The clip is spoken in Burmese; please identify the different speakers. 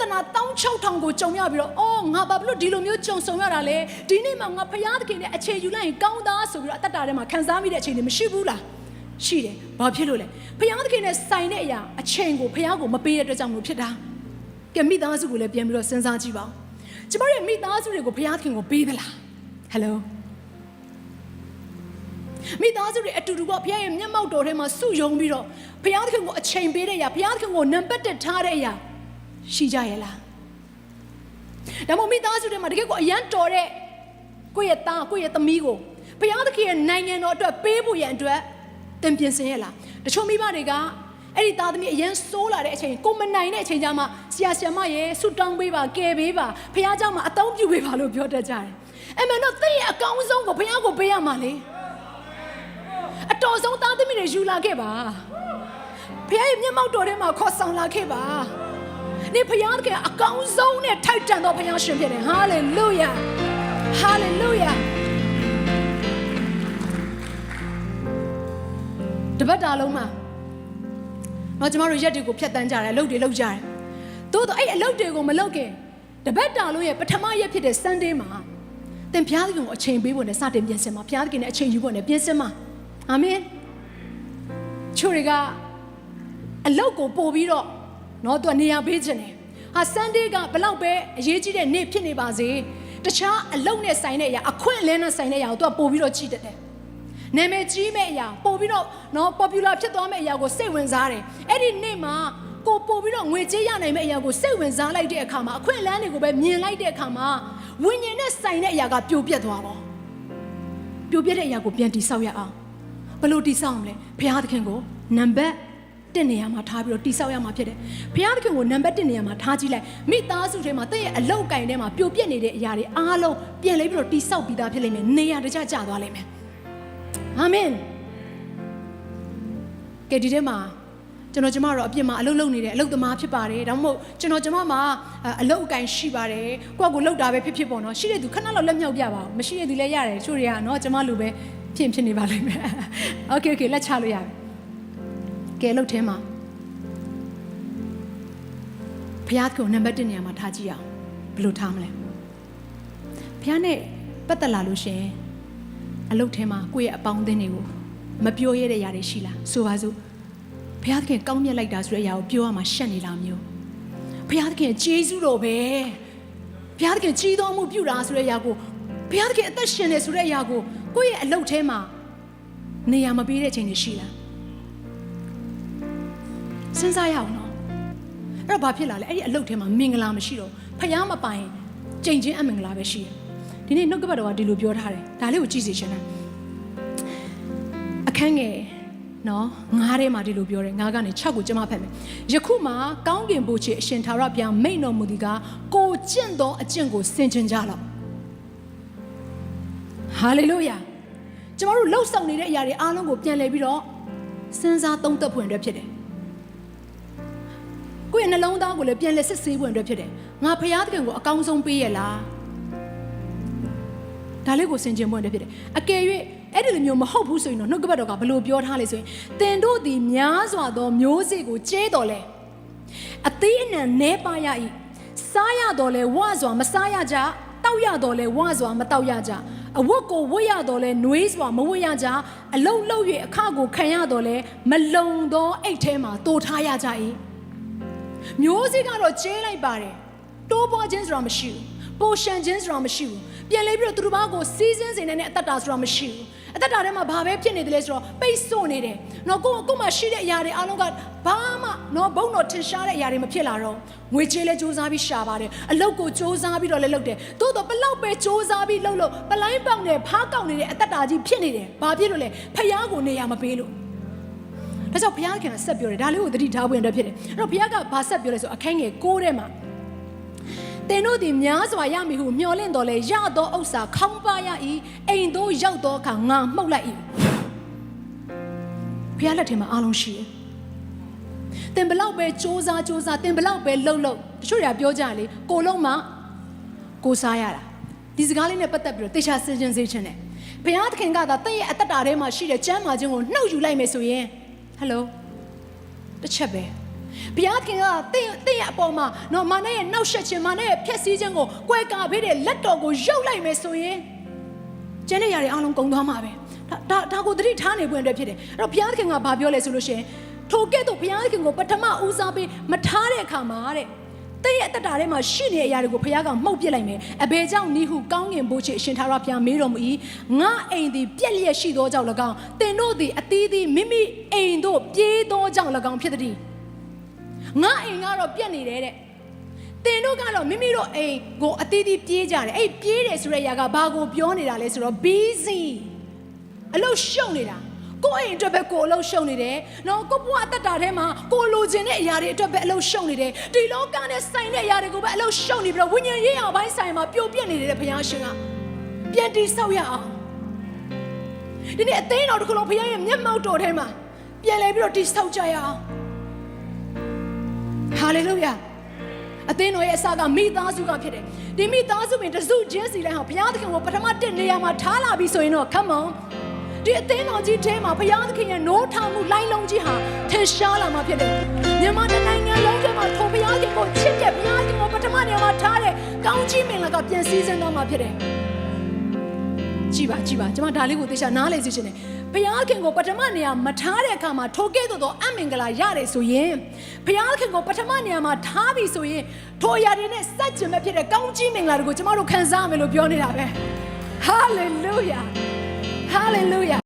Speaker 1: ဒနာ16000ကိုကြုံရပြီးတော့အော်ငါဘာဖြစ်လို့ဒီလိုမျိုးကြုံဆုံရတာလဲဒီနေ့မှငါဖျားသခင်နဲ့အခြေယူလိုက်ရင်ကောင်းသားဆိုပြီးတော့အသက်တာထဲမှာခံစားမိတဲ့အချိန်တွေမရှိဘူးလားရှိတယ်ဘာဖြစ်လို့လဲဖျားသခင်နဲ့ဆိုင်တဲ့အရာအချိန်ကိုဖျားကိုမပေးတဲ့အတွက်ကြောင့်မလို့ဖြစ်တာကဲမိသားစုကိုလည်းပြန်ပြီးတော့စဉ်းစားကြည့်ပါဦးကျမတို့ရဲ့မိသားစုတွေကိုဖျားသခင်ကိုပေးသလားဟယ်လိုမိသားစုတွေအတူတူပေါ့ဘုရားရဲ့မျက်မှောက်တော်ထဲမှာစုယုံပြီးတော့ဘုရားသခင်ကိုအချိန်ပေးတဲ့အရာဘုရားသခင်ကိုနံပါတ်1ထားတဲ့အရာ ရှိကြရဲ့လားဒါမှမဟုတ်မိသားစုတွေမှာတကယ်ကိုအရန်တော်တဲ့ကိုယ့်ရဲ့သားကိုယ့်ရဲ့သမီးကိုဘုရားသခင်ရဲ့နိုင်ငံတော်အတွက်ပေးဖို့ရန်အတွက်သင်ပြင်ဆင်ရဲ့လားတချို့မိဘတွေကအဲ့ဒီသားသမီးအရင်စိုးလာတဲ့အချိန်ကိုမနိုင်တဲ့အချိန်ကျမှဆရာဆရာမရဲ့ဆူတောင်းပေးပါကယ်ပေးပါဘုရားเจ้าမှာအသုံးပြုပေးပါလို့ပြောတတ်ကြတယ်အဲ့မှန်တော့သင်ရဲ့အကောင်းဆုံးကိုဘုရားကိုပေးရမှာလေ အတော်ဆုံးသားသမီးတွေယူလာခဲ့ပါဖခင်ရဲ့မျက်မှောက်တော်ထဲမှာခေါ်ဆောင်လာခဲ့ပါ ဒီဖခင်ကအကောင်းဆုံးနဲ့ထိုက်တန်သောဖခင်ရှင်ဖြစ်တယ်ဟာလေလုယာဟာလေလုယာတပတ်တာလုံးမှာတော့ကျမတို့ရက်တွေကိုဖျက်တမ်းကြတယ်အလုပ်တွေလုပ်ကြတယ်သို့တော့အဲ့အလုပ်တွေကိုမလုပ်ခင်တပတ်တာလုံးရဲ့ပထမရက်ဖြစ်တဲ့ Sunday မှာသင်ဖျားသခင်ကိုအချိန်ပေးဖို့နဲ့စတင်ပြင်ဆင်ပါဖျားသခင်နဲ့အချိန်ယူဖို့နဲ့ပြင်ဆင်ပါအာမင်ချို့တွေကအလောက်ကိုပို့ပြီးတော့ နော်သူကနေရာပေးခြင်းတယ်ဟာ Sunday ကဘလောက်ပဲအရေးကြီးတဲ့နေ့ဖြစ်နေပါစေတခြားအလုပ်နဲ့ဆိုင်တဲ့အရာအခွင့်အလင်းနဲ့ဆိုင်တဲ့အရာကိုသူကပို့ပြီးတော့ကြည့်တတ်တယ်နာမည်ကြီးမဲ့အရာပို့ပြီးတော့နော် popular ဖြစ်သွားမဲ့အရာကိုစိတ်ဝင်စားတယ်အဲ့ဒီနေ့မှာကိုပို့ပြီးတော့ငွေကြေးရနိုင်မဲ့အရာကိုစိတ်ဝင်စားလိုက်တဲ့အခါမှာအခွင့်အလန်းတွေကိုပဲမြင်လိုက်တဲ့အခါမှာဝိညာဉ်နဲ့ဆိုင်တဲ့အရာကပြိုပြက်သွားပါပြိုပြက်တဲ့အရာကိုပြန်တိဆောက်ရအောင်ဘယ်လိုတိဆောက်မလဲဘုရားသခင်ကိုနံပါတ် 1နေရာမှာထားပြီးတော့တိဆောက်ရမှာဖြစ်တယ်။ဘုရားသခင်ကိုနံပါတ်1နေရာမှာထားကြည့်လိုက်မိသားစုထဲမှာတင့်ရဲ့အလောက်ကင်ထဲမှာပြိုပြက်နေတဲ့အရာတွေအားလုံးပြန်လဲပြီးတော့တိဆောက်ပြီးသားဖြစ်လိမ့်မယ်။နေရာတကျကျသွားလိမ့်မယ်။အာမင်။ကဲဒီထဲမှာကျွန်တော်ကျမတို့အပြစ်မှာအလုပ်လုပ်နေတယ်အလုပ်သမားဖြစ်ပါတယ်ဒါမှမဟုတ်ကျွန်တော်ကျမမှာအလုပ်အကင်ရှိပါတယ်ကိုယ့်ကိုလောက်တာပဲဖြစ်ဖြစ်ပေါ့နော်ရှိတဲ့သူခဏလောက်လက်မြောက်ပြပါဦးမရှိတဲ့သူလည်းရတယ်ချို့တွေကနော်ကျမလိုပဲဖြစ်ဖြစ်နေပါလိမ့်မယ် Okay okay လက်ချလို့ရပြီ ကဲလှုပ်ထဲမှာဘုရားကိုနံပါတ်1နေရာမှာထားကြည့်အောင်ဘယ်လိုထားမလဲဘုရားနဲ့ပတ်သက်လာလို့ရှင်အလုပ်ထဲမှာကိုယ့်ရဲ့အပေါင်းအသင်းတွေကိုမပြောရတဲ့ຢာတွေရှိလားဆိုပါစို့ဘုရားသခင်ကောင်းမြတ်လိုက်တာဆိုတဲ့အရာကိုပြောရမှာရှက်နေလားမျိုးဘုရားသခင်ကျေးဇူးတော်ပဲဘုရားသခင်ကြီးတော်မှုပြုတာဆိုတဲ့အရာကိုဘုရားသခင်အသက်ရှင်နေဆိုတဲ့အရာကိုကိုယ့်ရဲ့အလုပ်ထဲမှာနေရာမပေးတဲ့အချိန်တွေရှိလား စဉ်းစားရအောင်နော်အဲ့တော့ဘာဖြစ်လာလဲအဲ့ဒီအလုပ်ထဲမှာမင်္ဂလာမရှိတော့ဖျားမပိုင်ကြိမ်ချင်းအမင်္ဂလာပဲရှိတယ်ဒီနေ့နှုတ်ကပတ်တော်ကဒီလိုပြောထားတယ်ဒါလေးကိုကြည့်စီရှင်လားအခန်းငယ်နော်ငားထဲမှာဒီလိုပြောတယ်ငားကနေ6ကိုကျမဖတ်မယ်ယခုမှကောင်းကင်ဘုရားအရှင်သာရဘုရားမိန့်တော်မူသည်ကကိုကျင့်သောအကျင့်ကိုဆင်ခြင်ကြလော့ဟာလေလုယာကျမတို့လှုပ်ဆောင်နေတဲ့အရာတွေအားလုံးကိုပြန်လည်ပြီးတော့စဉ်းစားသုံးသပ်ဖွင့်အတွက်ဖြစ်တယ် ကိုယ့်ရဲ့နှလုံးသားကိုလည်းပြန်လည်စစ်ဆေးဖွင့်အတွက်ဖြစ်တယ်ငါဖရာသခင်ကိုအကောင်းဆုံးပေးရလားဒါလေးကိုဆင်ခြင်ဖွင့်အတွက်ဖြစ်တယ်အကယ်၍အဲ့ဒီလိုမျိုးမဟုတ်ဘူးဆိုရင်တော့နှုတ်ကပတ်တော်ကဘလို့ပြောထားလဲဆိုရင်တင်တို့သည်များစွာသောမျိုးစေ့ကိုကျဲတော်လဲအသေးအနံနဲပါရ၏စားရတော်လဲဝစွာမစားရကြတောက်ရတော်လဲဝစွာမတောက်ရကြအဝတ်ကိုဝတ်ရတော်လဲနှွေးစွာမဝတ်ရကြအလုံးလုံး၍အခကိုခံရတော်လဲမလုံသောအိတ်ထဲမှာတိုးထားရကြ၏ မျိုးစေ့ကတော့ကျဲလိုက်ပါတယ်တိုးပွားခြင်းဆိုတာမရှိဘူးပိုရှန်ခြင်းဆိုတာမရှိဘူးပြန်လေးပြီးတော့သူတို့ဘာကိုစီးစင်းစေနေတဲ့အတ္တတာဆိုတာမရှိဘူးအတ္တတာထဲမှာဘာပဲဖြစ်နေတယ်လဲဆိုတော့ပိတ်ဆို့နေတယ်နော်ကိုကိုမှရှိတဲ့အရာတွေအားလုံးကဘာမှနော်ဘုံတော့ထင်ရှားတဲ့အရာတွေမဖြစ်လာတော့ငွေကြေးလဲစူးစမ်းပြီးရှာပါတယ်အလုပ်ကိုစူးစမ်းပြီးတော့လဲလုပ်တယ်သို့တော့ဘလောက်ပဲစူးစမ်းပြီးလုပ်လို့ပလိုင်းပေါက်နေဖားကောက်နေတဲ့အတ္တတာကြီးဖြစ်နေတယ်ဘာဖြစ်လို့လဲဖျားကိုနေရာမပေးလို့ ဒါကြောင့်ဘုရားခင်ကဆက်ပြောတယ်ဒါလေးကိုသတိထားဖို့ရတဲ့ဖြစ်တယ်အဲ့တော့ဘုရားကဘာဆက်ပြောလဲဆိုအခန်းငယ်6ထဲမှာတင်တို့သည်များစွာရမည်ဟုမျှော်လင့်တော်လဲရသောဥစ္စာခေါင်းပါရ၏အိမ်သို့ရောက်သောအခါငါမှုတ်လိုက်၏ဘုရားလက်ထဲမှာအားလုံးရှိတယ်တင်ဘလောက်ပဲစ조사စ조사တင်ဘလောက်ပဲလှုပ်လှုပ်တချို့တွေကပြောကြတယ်လေကိုလုံးမှကိုစားရတာဒီစကားလေးနဲ့ပတ်သက်ပြီးတော့တေချာစဉ်းကျင်စေချင်တယ်ဘုရားသခင်ကသာတင့်ရဲ့အတ္တတာထဲမှာရှိတဲ့ကျမ်းမာခြင်းကိုနှုတ်ယူလိုက်မယ်ဆိုရင် ဟယ်လိုတစ်ချက်ပဲဘုရားခင်ကတင့်တင့်ရဲ့အပေါ်မှာနော်မာနရဲ့နှောက်ရှက်ခြင်းမာနရဲ့ဖျက်ဆီးခြင်းကိုကွဲကာပေးတဲ့လက်တော်ကိုရုပ်လိုက်မယ်ဆိုရင်ကျန်တဲ့ຢာတွေအားလုံးကုန်သွားမှာပဲဒါဒါဒါကိုသတိထားနေပွင့်အတွက်ဖြစ်တယ်အဲ့တော့ဘုရားခင်ကဘာပြောလဲဆိုလို့ရှိရင်ထိုကဲ့သို့ဘုရားခင်ကိုပထမဦးစားပေးမထားတဲ့အခါမှာတဲ့ တဲ့ရဲ့အတ္တထဲမှာရှိနေတဲ့အရာတွေကိုဘုရားကမှုတ်ပစ်လိုက်မယ်အဘယ်ကြောင့်နိဟုကောင်းငင်ဘိုးချေအရှင်သာရဘုရားမေးတော်မူ၏ငါအိမ်သည်ပြက်လျက်ရှိသောကြောင့်၎င်းတင်တို့သည်အသီးသီးမိမိအိမ်တို့ပြေးသောကြောင့်၎င်းဖြစ်သည်ငါအိမ်ကတော့ပြက်နေတယ်တဲ့တင်တို့ကတော့မိမိတို့အိမ်ကိုအသီးသီးပြေးကြတယ်အဲ့ပြေးတယ်ဆိုတဲ့အရာကဘာကိုပြောနေတာလဲဆိုတော့ busy အလုရှုံနေတာ ကိုယ့်အိမ်အတွက်ပဲကိုယ်အလုရှုံနေတယ်။နော်ကိုယ့်ဘဝအသက်တာထဲမှာကိုယ်လိုချင်တဲ့အရာတွေအတွက်ပဲအလုရှုံနေတယ်။ဒီလောကနဲ့ဆိုင်တဲ့အရာတွေကိုပဲအလုရှုံနေပြီးတော့ဝိညာဉ်ရေးအောင်ပိုင်းဆိုင်မှာပြိုပြက်နေတယ်ဘုရားရှင်ကပြန်တိဆောက်ရအောင်။ဒီနေ့အသိတော်တစ်ခုလုံးဘုရားရဲ့မျက်မှောက်တော်ထဲမှာပြန်လဲပြီးတော့တိဆောက်ကြရအောင်။ဟာလေလုယာ။အသင်းတော်ရဲ့အစကမိသားစုကဖြစ်တယ်ဒီမိသားစုပင်တစုချင်းစီတိုင်းဟာဘုရားသခင်ကိုပထမတစ်နေရာမှာထားလာပြီဆိုရင်တော့ come on ဒီအသင်းတော်ကြီးထဲမှာဘုရားသခင်ရဲ့နိုးထောင်မှုလိုင်းလုံးကြီးဟာထင်ရှားလာမှာဖြစ်တယ်မြန်မာနိုင်ငံလုံးထဲမှာထိုဘုရားခင်ကိုချစ်တဲ့ဘုရားခင်ကိုပထမနေရာမှာထားတဲ့ကောင်းကြီးမင်္ဂလာကပြန်စည်းစင်းသွားမှာဖြစ်တယ်ကြည်ပါကြည်ပါကျွန်မဒါလေးကိုသိချာနားလေစီချင်တယ်ဘုရားခင်ကိုပထမနေရာမထားတဲ့အခါမှာထိုကဲ့သို့သောအမင်္ဂလာရတယ်ဆိုရင်ဘုရားခင်ကိုပထမနေရာမှာထားပြီဆိုရင်ထိုအရာတွေနဲ့စัจကျင်မဲ့ဖြစ်တဲ့ကောင်းကြီးမင်္ဂလာတွေကိုကျွန်တော်တို့ခံစားရမယ်လို့ပြောနေတာပဲဟာလေလုယာ ဟာလေလုယာ